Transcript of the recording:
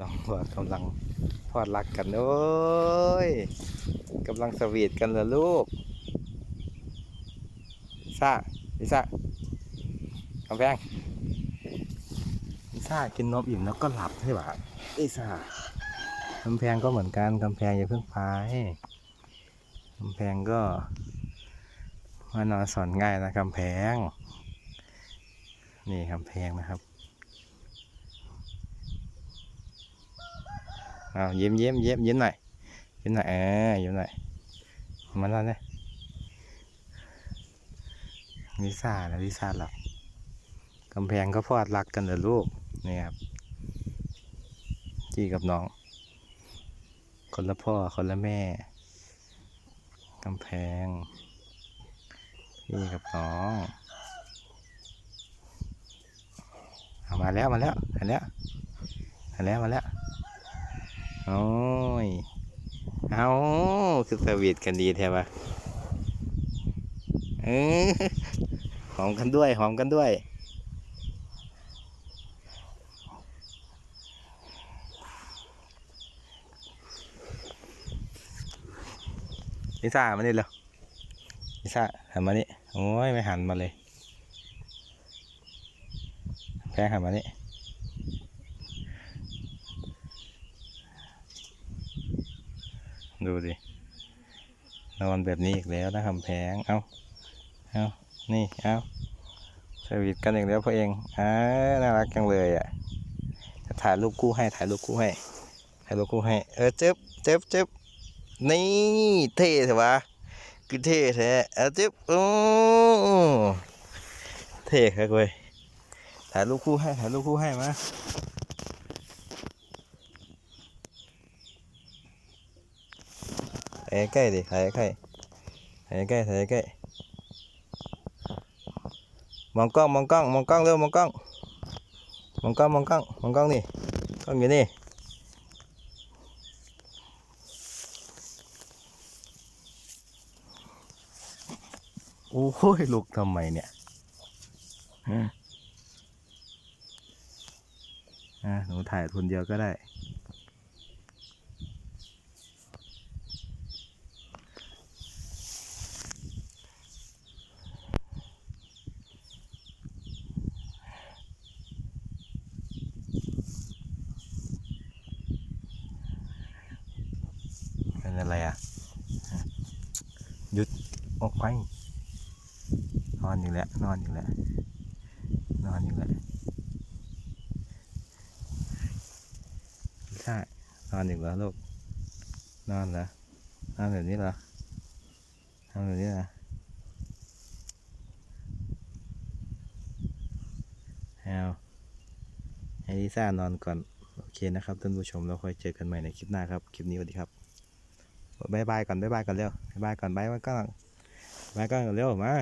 น้องว่ากำลังพอดรักกัน โอ้ยกำลังสวีทกันเหรอลูกลิซ่าลิซ่ากำแพงลิซ่ากินนมอิ่มแล้วก็หลับใช่ปะลิซ่ากำแพงก็เหมือนกันกำแพงอย่าเพิ่งพายกำแพงก็มานอนสอนง่ายนะกำแพง นี่กำแพงนะครับ อายิ้มยิ้มยิ้มยิ้มหน่อยยิ้มหน่อยเออยิ้มหน่อยมันแล้วเนี่ยลิซ่านะลิซ่าหลับกำแพงก็พอดรักกันเหรอลูกนี่ครับจีกับน้อง คนละพ่อคนละแม่กำแพงพี่กับน้องเอามาแล้วมาแล้วมาแล้วมาแล้วมาแล้ว โอ้ย เอาคือสวีทกันดีแท้ปะเออหอมกันด้วย หอมกันด้วย ลิซ่ามานี่เร็วลิซ่าหันมานี่ โอ้ย ไม่หันมาเลย แพงหันมานี่ ดูดิ นอนแบบนี้อีกแล้วนะคำแพง เอาเอานี่ เอาสวีทกันอีกแล้วพ่อเองอ่าน่ารักจังเลยอะ จะถ่ายรูปคู่ให้ ถ่ายรูปคู่ให้ ถ่ายรูปคู่ให้ เออเจ็บเจ็บเจ็บนี่เท่เถอะวะคือเท่แท้เออเจ็บโอ้เท่ครับเว้ยถ่ายรูปคู่ให้ ถ่ายรูปคู่ให้มา ถ่ายใกล้ดิถ่ายใกล้ถ่ายใกล้ถ่ายใกล้มองกล้องมองกล้องมองกล้องเร็วมองกล้องมองกล้องมองกล้องมองกล้องนี่กล้องอยู่นี่โอ้ยลูกทำไมเนี่ยฮะหนูถ่ายคนเดียวก็ได้ เป็นอะไรอะฮะ หยุดออกไป นอนอยู่แล้ว นอนอยู่แล้ว นอนอยู่แล้วใช่นอนอยู่แล้วลูก นอนเหรอนอนแบบนี้เหรอ นอนแบบนี้เหรอเอาให้ลิซ่านอนก่อน โอเคนะครับท่านผู้ชม เราค่อยเจอกันใหม่ในคลิปหน้าครับ คลิปนี้สวัสดีครับ บายบายก่อนบายบายก่อนเร็วบายบายก่อนบายบายก่อนบายบายก่อนเร็วมา